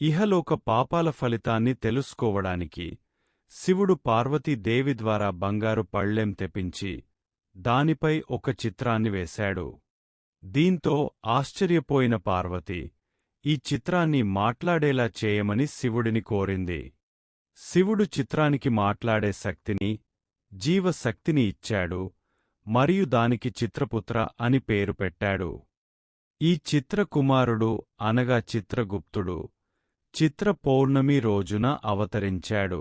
ఇహలోక పాపాల ఫలితాన్ని తెలుసుకోవడానికి శివుడు పార్వతీదేవి ద్వారా బంగారు పళ్ళెం తెప్పించి దానిపై ఒక చిత్రాన్ని వేశాడు. దీంతో ఆశ్చర్యపోయిన పార్వతి ఈ చిత్రాన్ని మాట్లాడేలా చేయమని శివుడిని కోరింది. శివుడు చిత్రానికి మాట్లాడే శక్తిని జీవశక్తిని ఇచ్చాడు మరియు దానికి చిత్రపుత్ర అని పేరు పెట్టాడు. ఈ చిత్రకుమారుడు అనగా చిత్రగుప్తుడు. చిత్ర పౌర్ణమి రోజున అవతరించాడు.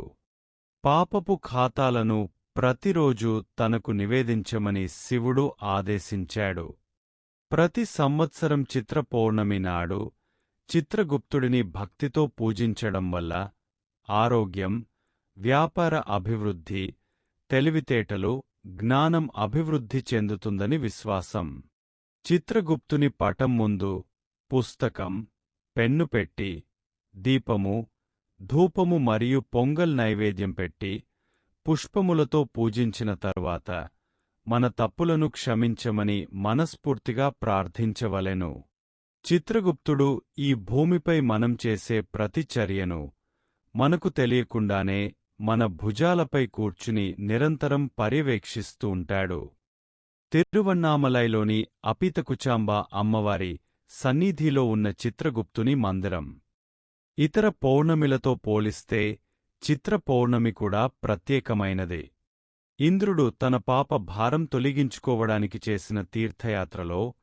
పాపపు ఖాతాలను ప్రతిరోజు తనకు నివేదించమని శివుడు ఆదేశించాడు. ప్రతి సంవత్సరం చిత్ర పౌర్ణమి నాడు చిత్రగుప్తుడిని భక్తితో పూజించడం వల్ల ఆరోగ్యం వ్యాపార అభివృద్ధి తెలివితేటలు జ్ఞానం అభివృద్ధి చెందుతుందని విశ్వాసం. చిత్రగుప్తుని పటం ముందు పుస్తకం పెన్ను పెట్టి దీపము ధూపము మరియు పొంగల్ నైవేద్యం పెట్టి పుష్పములతో పూజించిన తరువాత మన తప్పులను క్షమించమని మనస్ఫూర్తిగా ప్రార్థించవలెను. చిత్రగుప్తుడు ఈ భూమిపై మనం చేసే ప్రతి చర్యను మనకు తెలియకుండానే మన భుజాలపై కూర్చుని నిరంతరం పర్యవేక్షిస్తూ ఉంటాడు. తిరువన్నామలైలోని అపితకుచాంబ అమ్మవారి సన్నిధిలో ఉన్న చిత్రగుప్తుని మందిరం. ఇతర పౌర్ణమిలతో పోలిస్తే చిత్ర పౌర్ణమి కూడా ప్రత్యేకమైనదే. ఇంద్రుడు తన పాప భారం తొలగించుకోవడానికి చేసిన తీర్థయాత్రలో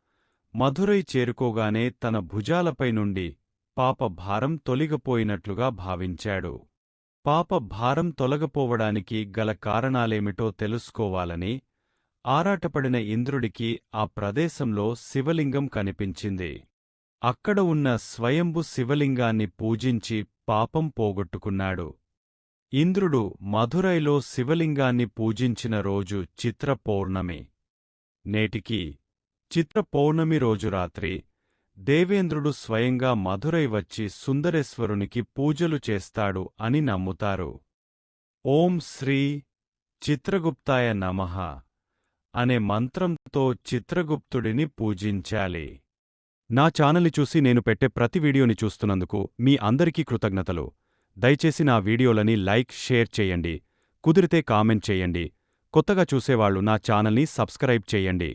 మధురై చేరుకోగానే తన భుజాలపై నుండి పాప భారం తొలగిపోయినట్లుగా భావించాడు. పాప భారం తొలగపోవడానికి గల కారణాలేమిటో తెలుసుకోవాలని ఆరాటపడిన ఇంద్రుడికి ఆ ప్రదేశంలో శివలింగం కనిపించింది. అక్కడ ఉన్న స్వయంభు శివలింగాన్ని పూజించి పాపం పోగొట్టుకున్నాడు. ఇంద్రుడు మధురైలో శివలింగాన్ని పూజించిన రోజు చిత్ర పౌర్ణమి. నేటికి చిత్ర పౌర్ణమి రోజు రాత్రి దేవేంద్రుడు స్వయంగా మధురై వచ్చి సుందరేశ్వరునికి పూజలు చేస్తాడు అని నమ్ముతారు. ఓం శ్రీ చిత్రగుప్తాయ నమః అనే మంత్రంతో చిత్రగుప్తుడిని పూజించాలి. నా ఛానల్ని చూసి నేను పెట్టే ప్రతి వీడియోని చూస్తున్నందుకు మీ అందరికీ కృతజ్ఞతలు. దయచేసి నా వీడియోలని లైక్ షేర్ చేయండి. కుదిరితే కామెంట్ చేయండి. కొత్తగా చూసేవాళ్ళు నా ఛానల్ని సబ్స్క్రైబ్ చేయండి.